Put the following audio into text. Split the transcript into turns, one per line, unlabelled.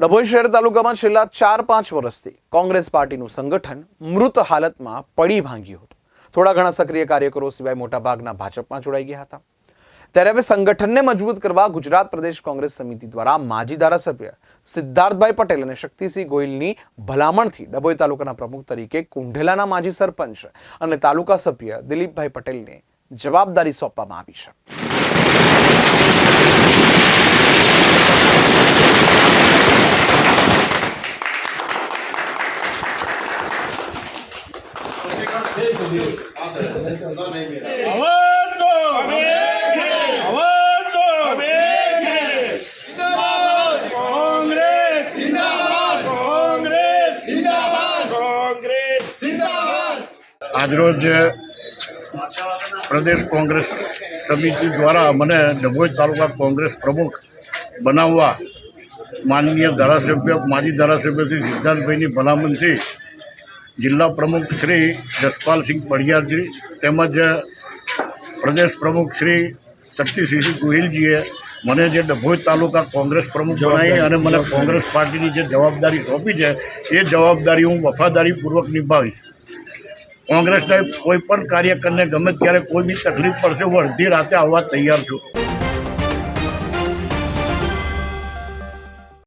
ડભોઈ શહેર તાલુકામાં છેલ્લા ચાર પાંચ વર્ષથી કોંગ્રેસ પાર્ટીનું સંગઠન મૃત હાલતમાં પડી ભાંગ્યું હતું. થોડા ઘણા સક્રિય કાર્યકરો સિવાય મોટાભાગના ભાજપમાં જોડાઈ ગયા હતા. ત્યારે હવે સંગઠનને મજબૂત કરવા ગુજરાત પ્રદેશ કોંગ્રેસ સમિતિ દ્વારા માજી ધારાસભ્ય સિદ્ધાર્થભાઈ પટેલ અને શક્તિસિંહ ગોહિલની ભલામણથી ડભોઈ તાલુકાના પ્રમુખ તરીકે કુંઢેલાના માજી સરપંચ અને તાલુકા સભ્ય દિલીપભાઈ પટેલને જવાબદારી સોંપવામાં આવી છે
અવાજો અવાજો કોંગ્રેસ જિંદાબાદ કોંગ્રેસ જિંદાબાદ કોંગ્રેસ
આજરોજ પ્રદેશ કોંગ્રેસ સમિતિ દ્વારા મને ડભોઈ તાલુકા કોંગ્રેસ પ્રમુખ બનાવવા માનનીય ધારાસભ્ય, માજી ધારાસભ્ય શ્રી સિદ્ધાર્થભાઈની ભલામણથી જિલ્લા પ્રમુખ શ્રી જસપાલસિંહ પડિયારજી તેમજ પ્રદેશ પ્રમુખ શ્રી શક્તિસિંહ ગોહિલજીએ મને જે ડભોઈ તાલુકા કોંગ્રેસ પ્રમુખ બનાવી અને મને કોંગ્રેસ પાર્ટીની જે જવાબદારી સોંપી છે એ જવાબદારી હું વફાદારીપૂર્વક નિભાવીશ. કોંગ્રેસના કોઈ પણ કાર્યકરને ગમે ત્યારે કોઈ બી તકલીફ પડશે હું અડધી રાતે આવવા તૈયાર છું.